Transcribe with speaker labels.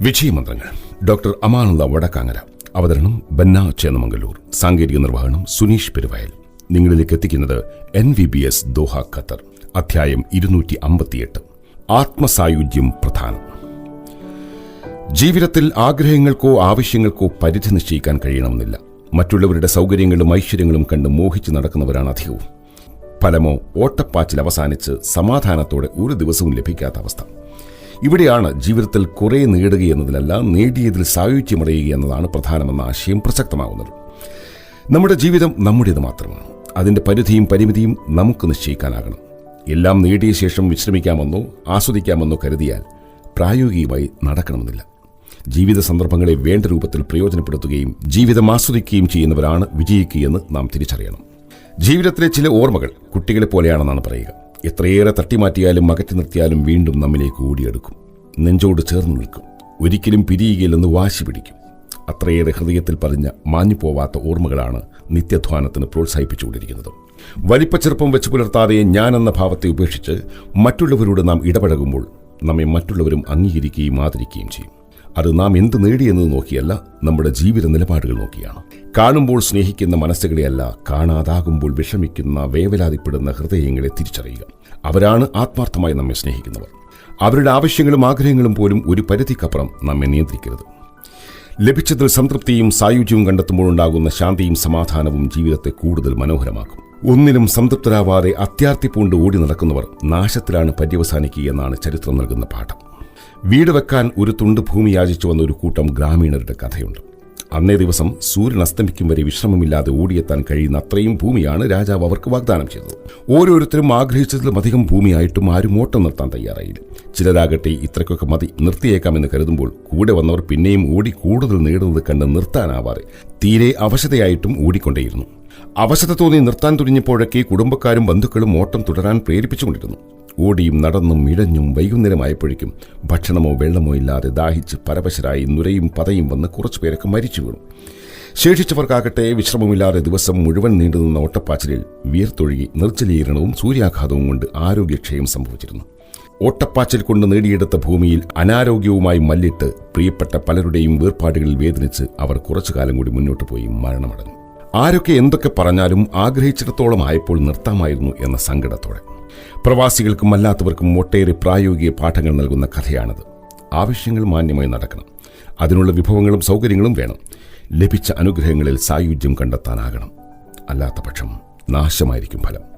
Speaker 1: വിജയമന്ത്രങ്ങൾ doctor Amanullah Vadakkangara അവതരണം ബന്ന ചേന്നമംഗലൂർ സാങ്കേതിക നിർവഹണം സുനീഷ് പെരുവയൽ. നിങ്ങളിലേക്ക് എത്തിക്കുന്നത് N V B S Doha Qatar അധ്യായം ഇരുന്നൂറ്റി അമ്പത്തിയെട്ട് ആത്മസായുജ്യം പ്രധാനം. ജീവിതത്തിൽ ആഗ്രഹങ്ങൾക്കോ ആവശ്യങ്ങൾക്കോ പരിധി നിശ്ചയിക്കാൻ കഴിയണമെന്നില്ല. മറ്റുള്ളവരുടെ സൗകര്യങ്ങളും ഐശ്വര്യങ്ങളും കണ്ട് മോഹിച്ച് നടക്കുന്നവരാണ് അധികവും. ഫലമോ ഓട്ടപ്പാച്ചിൽ അവസാനിച്ച് സമാധാനത്തോടെ ഒരു ദിവസവും ലഭിക്കാത്ത അവസ്ഥ. ഇവിടെയാണ് ജീവിതത്തിൽ കുറേ കുറെ നേടുകയെന്നതിലല്ല നേടിയതിൽ സായുജ്യമടയുക എന്നതാണ് പ്രധാനമെന്ന ആശയം പ്രസക്തമാകുന്നത്. നമ്മുടെ ജീവിതം നമ്മുടേത് മാത്രമാണ്. അതിന്റെ പരിധിയും പരിമിതിയും നമുക്ക് നിശ്ചയിക്കാനാകണം. എല്ലാം നേടിയ ശേഷം വിശ്രമിക്കാമെന്നോ ആസ്വദിക്കാമെന്നോ കരുതിയാൽ പ്രായോഗികമായി നടക്കണമെന്നില്ല. ജീവിത സന്ദർഭങ്ങളെ വേണ്ട രൂപത്തിൽ പ്രയോജനപ്പെടുത്തുകയും ജീവിതം ആസ്വദിക്കുകയും ചെയ്യുന്നവരാണ് വിജയിക്കുകയെന്ന് നാം തിരിച്ചറിയണം. ജീവിതത്തിലെ ചില ഓർമ്മകൾ കുട്ടികളെ പോലെയാണെന്നാണ് പറയുക. എത്രയേറെ തട്ടിമാറ്റിയാലും അകറ്റി നിർത്തിയാലും വീണ്ടും നമ്മിലേക്ക് ഓടിയെടുക്കും. നെഞ്ചോട് ചേർന്ന് നിൽക്കും. ഒരിക്കലും പിരിയുകയില്ലെന്ന് വാശി പിടിക്കും. അത്രയേറെ ഹൃദയത്തിൽ പതിഞ്ഞ മാഞ്ഞുപോവാത്ത ഓർമ്മകളാണ് നിത്യധ്വാനത്തിന് പ്രോത്സാഹിപ്പിച്ചുകൊണ്ടിരിക്കുന്നത്. വലിപ്പച്ചെറുപ്പം വെച്ച് പുലർത്താതെ എന്ന ഭാവത്തെ ഉപേക്ഷിച്ച് മറ്റുള്ളവരോട് നാം ഇടപഴകുമ്പോൾ നമ്മെ മറ്റുള്ളവരും അംഗീകരിക്കുകയും ആദരിക്കുകയും ചെയ്യും. അത് നാം എന്ത് നേടിയെന്നത് നോക്കിയല്ല നമ്മുടെ ജീവിത നിലപാടുകൾ നോക്കിയാണ്. കാണുമ്പോൾ സ്നേഹിക്കുന്ന മനസ്സുകളെയല്ല കാണാതാകുമ്പോൾ വിഷമിക്കുന്ന വേവലാതിപ്പെടുന്ന ഹൃദയങ്ങളെ തിരിച്ചറിയുക. അവരാണ് ആത്മാർത്ഥമായി നമ്മെ സ്നേഹിക്കുന്നവർ. അവരുടെ ആവശ്യങ്ങളും ആഗ്രഹങ്ങളും പോലും ഒരു പരിധിക്കപ്പുറം നമ്മെ നിയന്ത്രിക്കരുത്. ലഭിച്ചതിൽ സംതൃപ്തിയും സായുജ്യവും കണ്ടെത്തുമ്പോഴുണ്ടാകുന്ന ശാന്തിയും സമാധാനവും ജീവിതത്തെ കൂടുതൽ മനോഹരമാക്കും. ഒന്നിനും സംതൃപ്തരാവാതെ അത്യാർത്തി പൂണ്ട് ഓടി നടക്കുന്നവർ നാശത്തിലാണ് പര്യവസാനിക്കുക എന്നാണ് ചരിത്രം നൽകുന്ന പാഠം. വീട് വെക്കാൻ ഒരു തുണ്ട് ഭൂമി യാചിച്ചു വന്ന ഒരു കൂട്ടം ഗ്രാമീണരുടെ കഥയുണ്ട്. അന്നേ ദിവസം സൂര്യൻ അസ്തമിക്കും വരെ വിശ്രമമില്ലാതെ ഓടിയെത്താൻ കഴിയുന്ന അത്രയും ഭൂമിയാണ് രാജാവ് അവർക്ക് വാഗ്ദാനം ചെയ്തത്. ഓരോരുത്തരും ആഗ്രഹിച്ചതിലും അധികം ഭൂമിയായിട്ടും ആരും ഓട്ടം നിർത്താൻ തയ്യാറായില്ല. ചിലരാകട്ടെ ഇത്രയ്ക്കൊക്കെ മതി നിർത്തിയേക്കാമെന്ന് കരുതുമ്പോൾ കൂടെ വന്നവർ പിന്നെയും ഓടി കൂടുതൽ നേടുന്നത് കണ്ട് നിർത്താനാവാതെ തീരെ അവശതയായിട്ടും ഓടിക്കൊണ്ടേയിരുന്നു. അവശത തോന്നി നിർത്താൻ തുനിഞ്ഞപ്പോഴൊക്കെ കുടുംബക്കാരും ബന്ധുക്കളും ഓട്ടം തുടരാൻ പ്രേരിപ്പിച്ചുകൊണ്ടിരുന്നു. ഓടിയും നടന്നും ഇഴഞ്ഞും വൈകുന്നേരമായപ്പോഴേക്കും ഭക്ഷണമോ വെള്ളമോ ഇല്ലാതെ ദാഹിച്ച് പരവശരായി നുരയും പതയും വന്ന് കുറച്ചു പേരൊക്കെ മരിച്ചു വീണു. ശേഷിച്ചവർക്കാകട്ടെ വിശ്രമമില്ലാതെ ദിവസം മുഴുവൻ നീണ്ടു നിന്ന ഓട്ടപ്പാച്ചിലിൽ വിയർത്തൊഴുകി നിർജലീകരണവും സൂര്യാഘാതവും കൊണ്ട് ആരോഗ്യക്ഷയം സംഭവിച്ചിരുന്നു. ഓട്ടപ്പാച്ചിൽ കൊണ്ട് നേടിയെടുത്ത ഭൂമിയിൽ അനാരോഗ്യവുമായി മല്ലിട്ട് പ്രിയപ്പെട്ട പലരുടെയും വേർപാടുകളിൽ വേദനിച്ച് അവർ കുറച്ചു കാലം കൂടി മുന്നോട്ട് പോയി മരണമടഞ്ഞു. ആരൊക്കെ എന്തൊക്കെ പറഞ്ഞാലും ആഗ്രഹിച്ചിടത്തോളം ആയപ്പോൾ നിർത്താമായിരുന്നു എന്ന സങ്കടത്തോടെ. പ്രവാസികൾക്കും അല്ലാത്തവർക്കും ഒട്ടേറെ പ്രായോഗിക പാഠങ്ങൾ നൽകുന്ന കഥയാണത്. ആവശ്യങ്ങൾ മാന്യമായി നടക്കണം. അതിനുള്ള വിഭവങ്ങളും സൗകര്യങ്ങളും വേണം. ലഭിച്ച അനുഗ്രഹങ്ങളിൽ സായുജ്യം കണ്ടെത്താനാകണം. അല്ലാത്ത പക്ഷം നാശമായിരിക്കും ഫലം.